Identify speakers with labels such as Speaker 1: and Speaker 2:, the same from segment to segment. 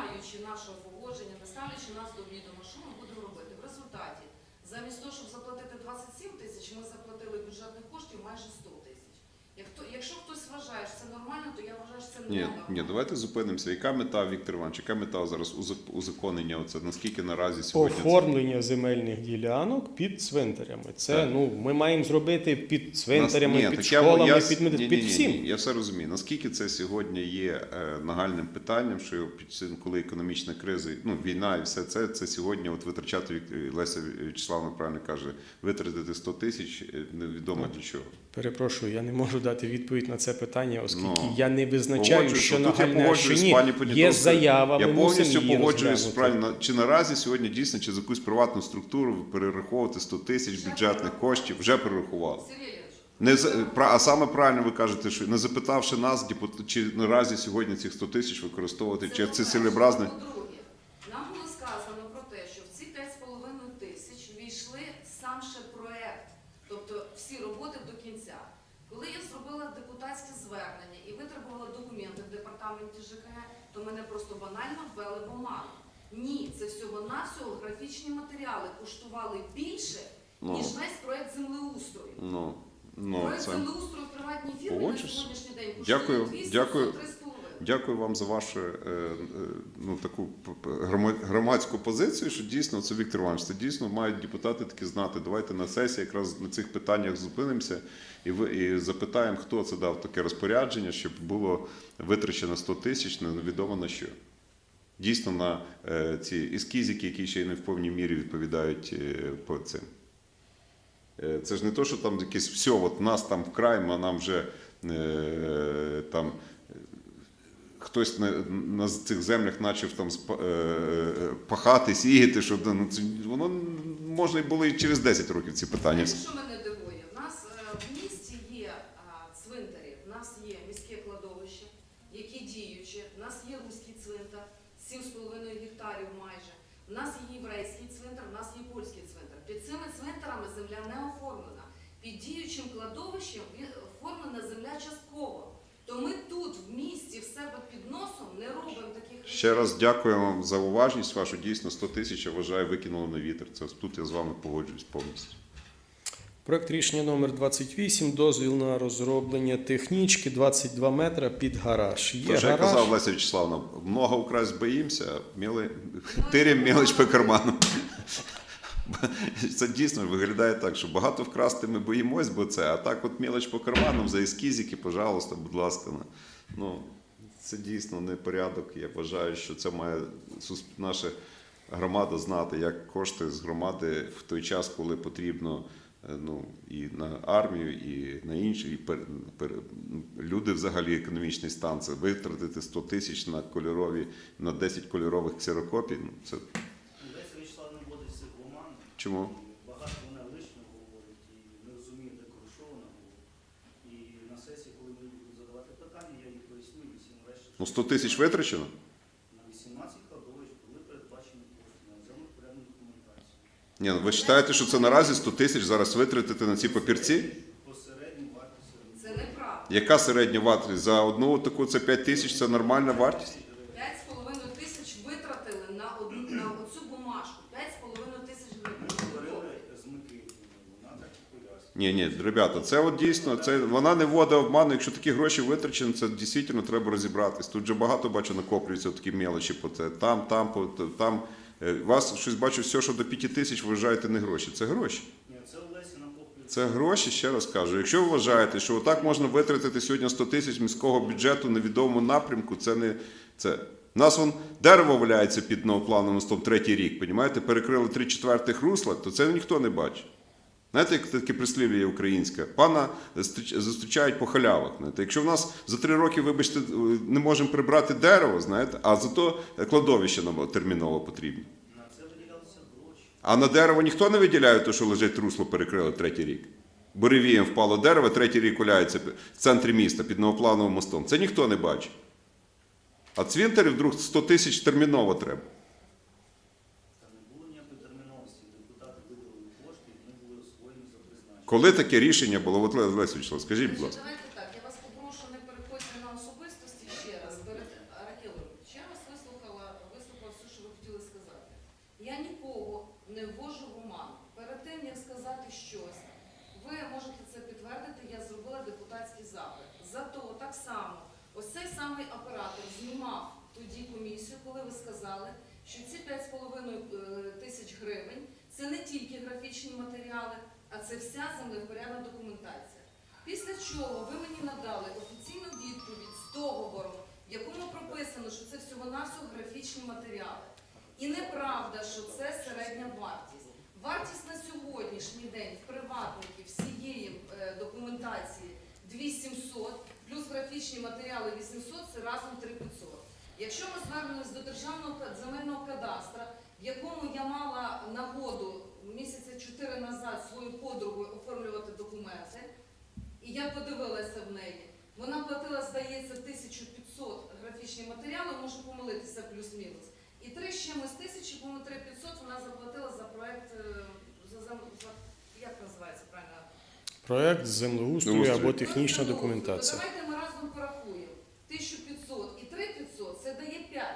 Speaker 1: ставлячи нашого погодження, не ставлячи нас до відома, що ми будемо робити? В результаті, замість того, щоб заплатити 27 тисяч, ми заплатили бюджетних коштів майже 100 тисяч. Як то- Якщо хтось вважає, що це нормально, то я вважаю, що це
Speaker 2: Ні,
Speaker 1: ненормально.
Speaker 2: ні, давайте зупинимося. Яка мета, Віктор Іванович, яка мета зараз узак- узаконення? Оце наскільки наразі сьогодні? це?
Speaker 3: Оформлення земельних ділянок під цвинтарями. Це
Speaker 2: Так.
Speaker 3: ну ми маємо зробити під цвинтарями,
Speaker 2: Нас- ні,
Speaker 3: під
Speaker 2: так я-
Speaker 3: школами,
Speaker 2: я-
Speaker 3: під, мед-
Speaker 2: ні, ні,
Speaker 3: під
Speaker 2: ні, ні,
Speaker 3: всім.
Speaker 2: Я все розумію. Наскільки це сьогодні є е, нагальним питанням, що під цим, коли економічна криза, ну війна і все це, це сьогодні от витрачати Вік- Леся Вячеславовна правильно каже, витратити 100 тисяч е, невідомо для чого.
Speaker 3: Перепрошую, я не можу дати відповідь на це питання, оскільки
Speaker 2: Ну,
Speaker 3: я не визначаю, що
Speaker 2: я
Speaker 3: нагальне, а що
Speaker 2: погоджуюсь
Speaker 3: ні.
Speaker 2: пані
Speaker 3: Є заява,
Speaker 2: Я
Speaker 3: ми
Speaker 2: повністю погоджуюсь правильно. Чи наразі сьогодні дійсно чи за якусь приватну структуру перераховувати 100 тисяч бюджетних коштів вже перерахували. Не за- пра- а саме правильно ви кажете, що не запитавши нас, чи наразі сьогодні цих 100 тисяч використовувати, чи це
Speaker 1: по-перше.
Speaker 2: цілеобразне.
Speaker 1: По-друге, нам було сказано про те, що в ці 5,5 тисяч війшли сам ще проект, тобто всі роботи до кінця. Коли я зробила депутатське звернення і витребувала документи в департаменті ЖКГ, то мене просто банально ввели в оману. Ні, це всього-навсього графічні матеріали коштували більше,
Speaker 2: Ну.
Speaker 1: ніж весь проект землеустрою.
Speaker 2: Ну, ну
Speaker 1: проект
Speaker 2: це.
Speaker 1: землеустрою в приватній фірмі на
Speaker 2: Погоджусь.
Speaker 1: сьогоднішній день коштує
Speaker 2: Дякую,
Speaker 1: 200
Speaker 2: дякую.
Speaker 1: 3,5.
Speaker 2: Дякую вам за вашу е, е, ну, таку п- п- грома- громадську позицію, що дійсно це Віктор Іванович, це дійсно мають депутати таки знати. Давайте на сесії якраз на цих питаннях зупинимося і, і запитаємо, хто це дав таке розпорядження, щоб було витрачено 100 тисяч, невідомо на що. Дійсно, на е, ці ескізики, які ще й не в повній мірі відповідають е, по цим. Е, Це ж не то, що там якесь все, от нас там вкрай, а нам вже там хтось на, на цих землях почав там е, е, пахати, сіяти, що ну, це, воно можна і було і через 10 років ці питання.
Speaker 1: Що мене дивує? У нас е, в місті є цвинтарі, в нас є міське кладовище, які діючі, в нас є руський цвинтар, 7,5 гектарів майже. В нас є єврейський цвинтар, в нас є польський цвинтар. Під цими цвинтарами земля не оформлена. Під діючим кладовищем оформлена земля частково. То ми тут, в місті, в себе під носом не робимо таких речей.
Speaker 2: Ще раз дякую вам за уважність вашу. Дійсно, 100 тисяч, я вважаю, викинуло на вітер. Це тут я з вами погоджуюсь повністю.
Speaker 3: Проект рішення номер 28, дозвіл на розроблення технічки 22 метра під гараж. Є
Speaker 2: Тож,
Speaker 3: гараж.
Speaker 2: казав Леся Вячеславовна, много украсть боїмося, міли... тирім мелочь по карману. Це дійсно виглядає так, що багато вкрасти ми боїмось, бо це, а так от мелочь по карманам за ескізики, пожалуйста, будь ласка. Ну, це дійсно не порядок. Я вважаю, що це має наша громада знати, як кошти з громади в той час, коли потрібно е, ну, і на армію, і на інші, і пер, пер, люди взагалі економічний стан. Це витратити 100 тисяч на кольорові, на 10 кольорових ксерокопій. Ну, це
Speaker 4: Леся Вячеславовна вводить всіх в оману.
Speaker 2: чому?
Speaker 4: І Багато вона лишнього говорить і не розуміє, де про що вона говорить. І на сесії, коли мені будуть задавати питання, я їй поясню і всім решті,
Speaker 2: Ну, 100 тисяч витрачено?
Speaker 4: на 18 кладовищ були передбачені кошти на землю порядну документацію.
Speaker 2: Ні, ну ви вважаєте, що це наразі 100 тисяч зараз витратити на ці папірці?
Speaker 4: По середній вартості.
Speaker 1: Це неправда.
Speaker 2: Яка середня вартість? За одну таку це 5 тисяч, це нормальна вартість?
Speaker 1: 5,5 тисяч витратили на одну на оцю бумажку. 5,5 тисяч гривень.
Speaker 4: Говорили з Микитівною, вона так і пояснює.
Speaker 2: Ні, ні, ребята, це от дійсно, це вона не вводить обману. Якщо такі гроші витрачені, це дійсно треба розібратись. Тут вже багато бачу накоплюються такі мелочі по це. Там, там, по там. Е, Вас щось бачу, все, що до 5 тисяч вважаєте не гроші. Це гроші.
Speaker 4: Ні, це в накоплюється.
Speaker 2: Це гроші, ще раз кажу. Якщо ви вважаєте, що отак можна витратити сьогодні 100 тисяч міського бюджету на відомому напрямку, це не це. У нас вон дерево валяється під новоплановим мостом третій рік, понімаєте? Перекрили три четвертих русла, то це ніхто не бачить. Знаєте, як таке прислів'я є українське? Пана зустрічають по халявах. Знаєте. Якщо в нас за три роки, вибачте, не можемо прибрати дерево, знаєте, а зато кладовище нам терміново потрібно.
Speaker 4: На це виділялися гроші.
Speaker 2: А на дерево ніхто не виділяє, то, що лежить русло перекрили третій рік. Буревієм впало дерево, третій рік валяється в центрі міста під новоплановим мостом. Це ніхто не бачить. А цвинтарів вдруг 100 тисяч терміново треба.
Speaker 4: Та не було ніякої терміновості. Депутати виділили кошти, і вони були освоєні за призначенням.
Speaker 2: Коли таке рішення було? От Лесь Вячеслав, скажіть, будь ласка.
Speaker 1: Давайте так, я вас попрошу не переходьте на особистості ще раз. Перед Ракелою, ще раз вислухала, вислухав Я нікого не ввожу в оману. Перед тим, як сказати щось, ви можете це підтвердити, я зробила депутатський запит. Зато так само, ось самий оператор знімав тоді комісію, коли ви сказали, що ці 5,5 е, тисяч гривень це не тільки графічні матеріали, а це вся землевпорядна документація. Після чого ви мені надали офіційну відповідь з договором, в якому прописано, що це всього-навсього графічні матеріали. І неправда, що це середня вартість. Вартість на сьогоднішній день в приватників всієї е, документації 2700, плюс графічні матеріали 800, це разом 3500. Якщо ми звернемось до Державного земельного кадастра, в якому я мала нагоду місяця 4 назад свою подругу оформлювати документи, і я подивилася в неї, вона платила, здається, 1500 графічні матеріали, можу помилитися плюс-мінус. І три з чимось тисячі, по-моєму, 3500 вона заплатила за проект, е, за, за, за як називається правильно?
Speaker 3: Проект землеустрою
Speaker 2: Землеустрою.
Speaker 3: або технічна
Speaker 1: Проект
Speaker 3: документація.
Speaker 1: Давайте ми разом порахуємо. 1500 і 3500 це дає 5,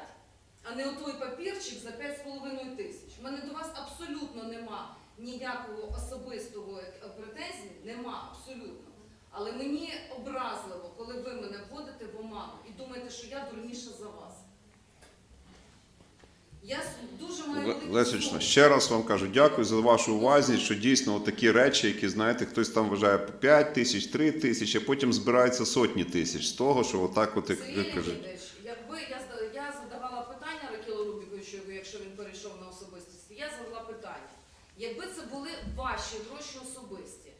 Speaker 1: а не отой папірчик за 5,5 тисяч. У мене до вас абсолютно нема ніякого особистого е, претензій, нема абсолютно. Але мені образливо, коли ви мене вводите в оману і думаєте, що я дурніша за вас. Я дуже маю
Speaker 2: Лесічна, ще раз вам кажу, дякую за вашу увазність, що дійсно такі речі, які знаєте, хтось там вважає 5 тисяч, 3 тисячі, а потім збираються сотні тисяч з того, що отак, от як
Speaker 1: Сергій
Speaker 2: ви кажете.
Speaker 1: Леонідович, якби я, зда- я задавала питання Ракілу Рубіковичу, якщо він перейшов на особистості, я задала питання. Якби це були ваші гроші особисті,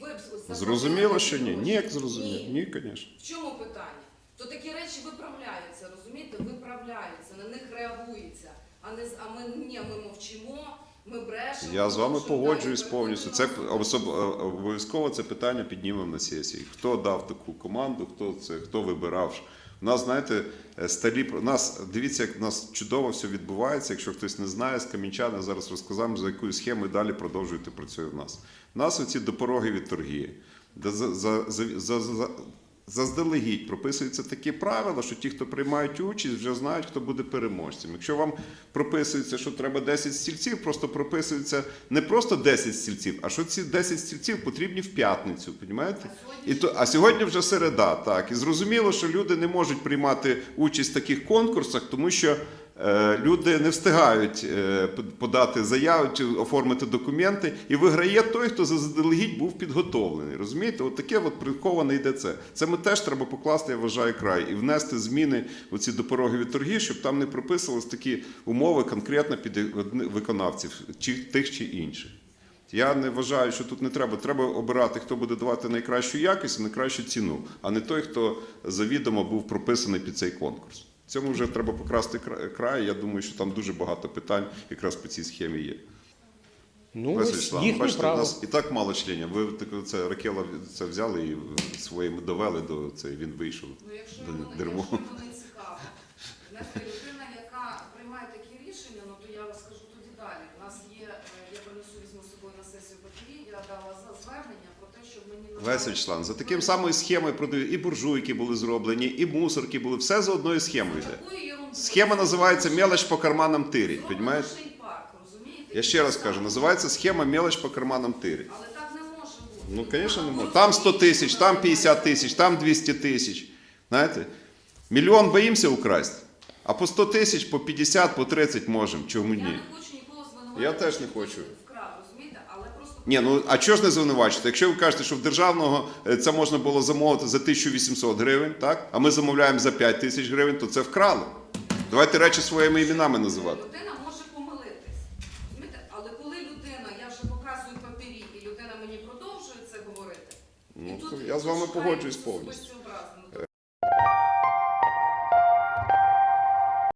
Speaker 1: ви б заплатили
Speaker 2: Зрозуміло, що ні.
Speaker 1: гроші?
Speaker 2: Ні, як зрозуміло.
Speaker 1: Ні.
Speaker 2: Звісно.
Speaker 1: В чому питання? То такі речі виправляються, розумієте? Виправляються, на них реагується. А не з- а ми ні, ми мовчимо, ми брешемо.
Speaker 2: Я з вами погоджуюсь
Speaker 1: далі
Speaker 2: повністю. Це особ- е, обов'язково це питання піднімемо на сесії. Хто дав таку команду, хто це, хто вибирав. У нас, знаєте, старі сталі у нас дивіться, як у нас чудово все відбувається. Якщо хтось не знає, з Камінчани зараз розказав, за якою схемою далі продовжуєте працює в нас. У нас оці допороги від де за, за, за, за, за, Заздалегідь прописуються такі правила, що ті, хто приймають участь, вже знають, хто буде переможцем. Якщо вам прописується, що треба 10 стільців, просто прописується не просто 10 стільців, а що ці 10 стільців потрібні в п'ятницю. Понімаєте? І то, а сьогодні вже середа, так. І зрозуміло, що люди не можуть приймати участь в таких конкурсах, тому що люди не встигають е, подати заяву чи оформити документи, і виграє той, хто заздалегідь був підготовлений. Розумієте? От таке от приховане йде це. Це ми теж треба покласти, я вважаю, край і внести зміни у ці допорогові торги, щоб там не прописувались такі умови конкретно під виконавців, чи тих чи інших. Я не вважаю, що тут не треба. Треба обирати, хто буде давати найкращу якість найкращу ціну, а не той, хто завідомо був прописаний під цей конкурс. Цьому вже треба покрасти край. Я думаю, що там дуже багато питань якраз по цій схемі є.
Speaker 3: Ну, їхнє
Speaker 2: бачите, у нас і так мало членів. Ви так, це Ракела це взяли і своїм довели до цей. Він вийшов.
Speaker 1: Ну, якщо
Speaker 2: До
Speaker 1: йому,
Speaker 2: дерьмо.
Speaker 1: якщо йому цікаво. Людина, яка приймає такі рішення, ну то я розкажу тоді далі. У нас є, е, я принесу візьму з собою на сесію ПТІ, я дала за- звернення щоб мені надали-
Speaker 2: Леся Вячеславовна, за таким самою схемою продають і буржуйки були зроблені, і мусорки були. Все за одною схемою йде. Схема називається мелоч по карманам тирить.
Speaker 1: Зроблено парк, розумієте?
Speaker 2: Я ще раз кажу, називається схема мелоч по карманам тирить.
Speaker 1: Але так не може бути.
Speaker 2: Ну, звісно, не може. Там 100 тисяч, там
Speaker 1: це
Speaker 2: 50 тисяч, там 200 тисяч. Знаєте? Мільйон боїмося украсти, а по 100 тисяч, по 50, по 30 можемо. Чому
Speaker 1: Я
Speaker 2: ні?
Speaker 1: не хочу нікого звинуватити.
Speaker 2: Я теж не хочу. Ні, ну а чого ж не звинувачити? Якщо ви кажете, що в державного е, це можна було замовити за 1800 гривень, так? а ми замовляємо за 5 тисяч гривень, то це вкрали. Давайте речі своїми іменами називати.
Speaker 1: Людина може помилитись. Розумієте? Але коли людина, я вже показую папірі, і людина мені продовжує це говорити.
Speaker 2: Ну,
Speaker 1: і тут
Speaker 2: я з вами погоджуюсь повністю.